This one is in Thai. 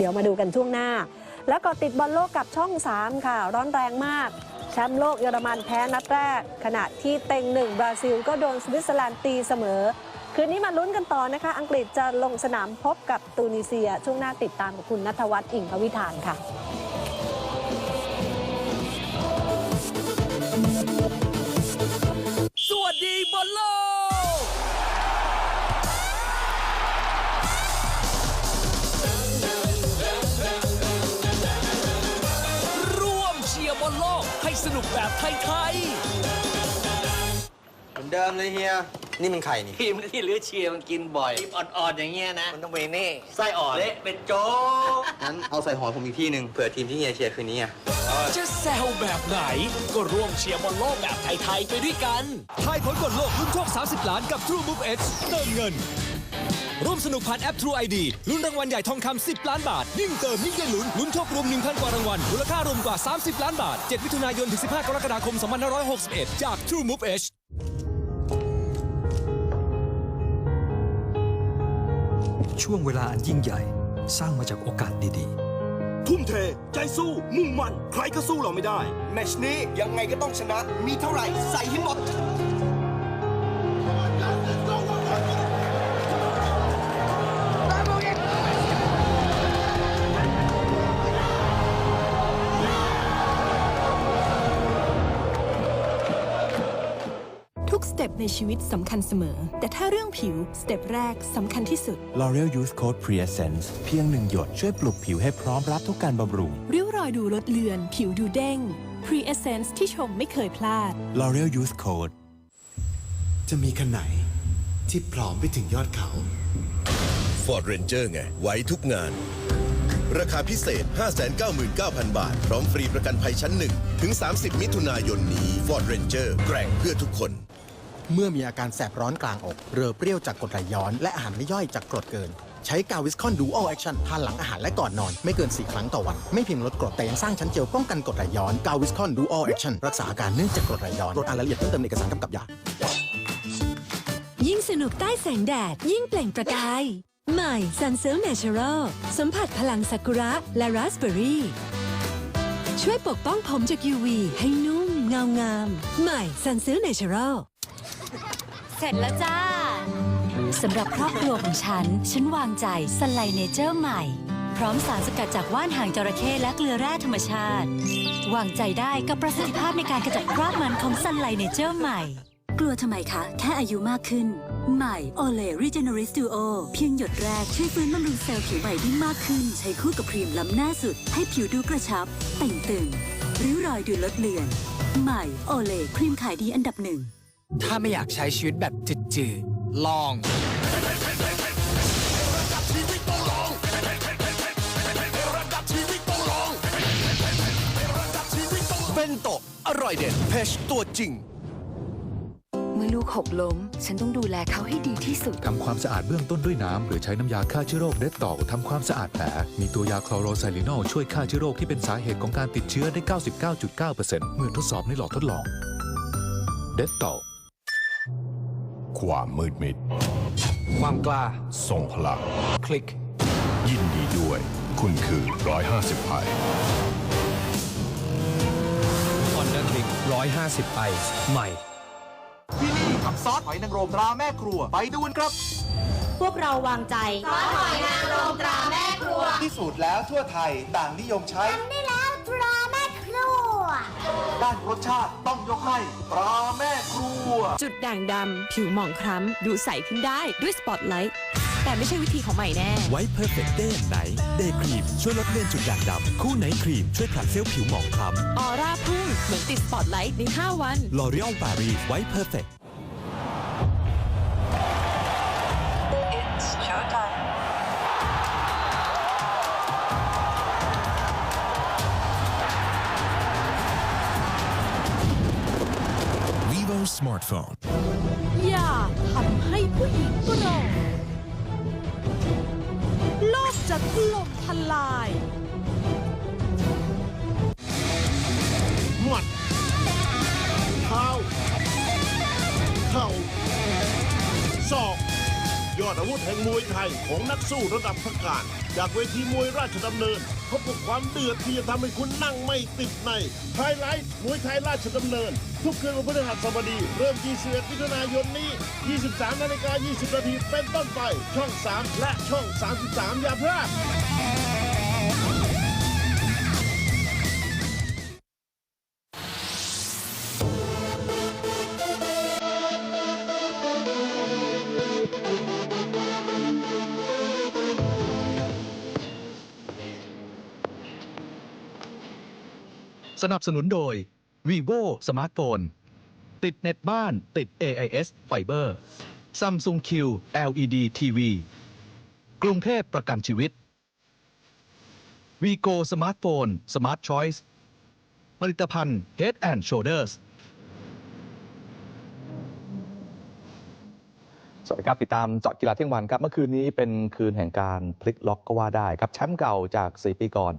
เดี๋ยวมาดูกันช่วงหน้า แล้วก็ติดบอลโลกกับช่อง 3 ค่ะ ร้อนแรงมาก แชมป์โลกเยอรมันแพ้นัดแรก ขณะที่เต็งหนึ่งบราซิลก็โดนสวิตเซอร์แลนด์ตีเสมอ คืนนี้มาลุ้นกันต่อนะคะ อังกฤษจะลงสนามพบกับตูนิเซีย ช่วงหน้าติดตามกับคุณนัทวัฒน์อิงพวิธานค่ะ บอลโลกให้สนุกแบบไทยเหมือนเดิมเลยเฮีย นี่มันไข่นี่ ทีมที่เหลือเชียร์มันกินบ่อยทีมอ่อนๆอย่างเงี้ยนะมันต้องเวนี่ไส้อ่อนเละเป็นโจ๊กงั้นเอาใส่หอยผมอีกที่หนึ่งเผื่อทีมที่เฮียเชียร์คืนนี้ไงๆจะแซวแบบไหน ก็ร่วมเชียร์บอลโลกแบบไทย ๆ ไปด้วยกัน ทายผลบอลโลกลุ้นโชค 30 ล้านกับ True Move Edge เติมเงิน ร่วมสนุกผ่านแอป True ID ลุ้นรางวัลใหญ่ทองคำ 10 ล้านบาท ยิ่งเติมยิ่งได้ลุ้น ลุ้นโชครวม 1,000 กว่ารางวัล มูลค่ารวมกว่า 30 ล้านบาท 7 มิถุนายน ถึง 15 กรกฎาคม 2561 จาก True Move Edge ช่วงเวลาอันยิ่งใหญ่ สร้างมาจากโอกาสดีทุ่มเท ใจสู้ มุ่งมั่น ใครก็สู้เราไม่ได้ แมตชนี้ยังไงก็ต้องชนะ มีเท่าไหร่ใส่ให้หมด เต็ปในชีวิตสำคัญเสมอ แต่ถ้าเรื่องผิว สเต็ปแรกสำคัญที่สุด L'Oreal Youth Coat Pre-Essence เพียงหนึ่งหยดช่วยปลุกผิวให้พร้อมรับทุกการบำรุง ริ้วรอยดูลดเลือน ผิวดูเด้ง Pre Essence ที่ชมไม่เคยพลาด L'Oreal Youth Coat จะมีคันไหน ที่พร้อมไปถึงยอดเขา Ford Ranger ไง ไว้ทุกงาน ราคาพิเศษ 599,000 บาท พร้อมฟรีประกันภัยชั้นหนึ่งถึง 30 มิถุนายนนี้ Ford Ranger แกร่งเพื่อทุกคน เมื่อมีอาการแสบร้อนกลางอก เรือเปรี้ยวจากกรดไหลย้อน และอาหารไม่ย่อยจากกรดเกิน ใช้กาวิสคอนดูอัลแอคชั่นทานหลังอาหารและก่อนนอน ไม่เกิน 4 ครั้งต่อวัน ไม่เพียงลดกรดแต่ยังสร้างชั้นเจลป้องกันกรดไหลย้อนกาวิสคอนดูอัลแอคชั่นรักษาอาการเนื่องจากกรดไหลย้อนโปรดอ่านรายละเอียดเพิ่มเติมในเอกสารกำกับยายิ่งสนุกใต้แสงแดด ยิ่งเปล่งประกาย ใหม่ Sunsilk Natural สัมผัสพลังซากุระและราสเบอร์รี่ ช่วยปกป้องผมจาก UV ให้นุ่มเงางาม ใหม่ Sunsilk Natural เสร็จแล้วจ้า สำหรับครอบครัวของฉัน ฉันวางใจสไลเนเจอร์ใหม่ พร้อมสารสกัดจากว่านหางจระเข้และเกลือแร่ธรรมชาติ วางใจได้กับประสิทธิภาพในการกระจัดคราบมันของสไลเนเจอร์ใหม่ กลัวทำไมคะ แค่อายุมากขึ้น ใหม่ o l e Regenerist Duo เพียงหยดแรก ช่วยฟื้นบำรุงเซลล์ผิวใหม่ได้มากขึ้น ใช้คู่กับครีมล้ำหน้าสุด ให้ผิวดูกระชับ แต่งตึงริ้วรอยดูลดเลือน ใหม่ o l e ครีมขายดีอันดับหนึ่ง ถ้าไม่อยากใช้ชีวิตแบบจืดๆ ลอง เบนโตะอร่อยเด็ดเพชตัวจริง เมื่อลูกหกล้ม ฉันต้องดูแลเขาให้ดีที่สุดๆทำความสะอาดเบื้องต้นด้วยน้ำ หรือใช้น้ำยาฆ่าเชื้อโรคเด็ดต่อทำความสะอาดแผลมีตัวยาคลอโรไซลินอลช่วยฆ่าเชื้อโรคที่เป็นสาเหตุของการติดเชื้อได้ 99.9%เมื่อทดสอบในหลอดทดลองเด็ดต่อ ความมืดมิด ความกล้าทรงพลัง คลิก ยินดีด้วย คุณคือ 150ไพ Honda Click 150 i ใหม่ ที่นี่กับซอสหอยนางรมตราแม่ครัว ไปดูกันครับ พวกเราวางใจ ซอสหอยนางรมตราแม่ครัว ที่สุดแล้วทั่วไทยต่างนิยมใช้ได้ ด้านรสชาติต้องยกให้ตราแม่ครัว จุดด่างดำ ผิวหมองคล้ำ ดูใสขึ้นได้ด้วยสปอตไลท์ แต่ไม่ใช่วิธีของใหม่แน่ ไว้ Perfect Day ไหน Day Cream ช่วยลดเลือนจุดด่างดำ คู่ไหนครีมช่วยผลัดเซลล์ผิวหมองคล้ออร่าพุ่งเหมือนติดสปอตไลท์ใน 5 วันำ L'Oreal Paris ไว้ Perfect vivo smartphone อย่าทำให้ผู้หญิงโกรธโลกจะถล่มทลาย หมัดเท้าเข่าศอก ยอดอาวุธวุธแห่งมวยไทยของนักสู้ระดับพักการ จากเวทีมวยราชดำเนินพบกับความเดือดที่จะทำให้คุณนั่งไม่ติดในไฮไลท์มวยไทยราชดำเนิน ทุกคืนวันพฤหัสบดี เริ่ม 21มิถุนายนนี้ 23นาฬิกา20นาทีเป็นต้นไป ช่อง 3 และช่อง 33 อย่าพลาด สนับสนุนโดย vivo สมาร์ทโฟนติดเน็ตบ้านติด AIS Fiber Samsung Q LED TV กรุงเทพประกันชีวิต Vigo สมาร์ทโฟน Smart Choice ผลิตภัณฑ์ Head and Shoulders สวัสดีครับ ติดตามเจาะกีฬาเที่ยงวันครับ เมื่อคืนนี้เป็นคืนแห่งการพลิกล็อกก็ว่าได้ครับ แชมป์เก่าจาก 4 ปีก่อน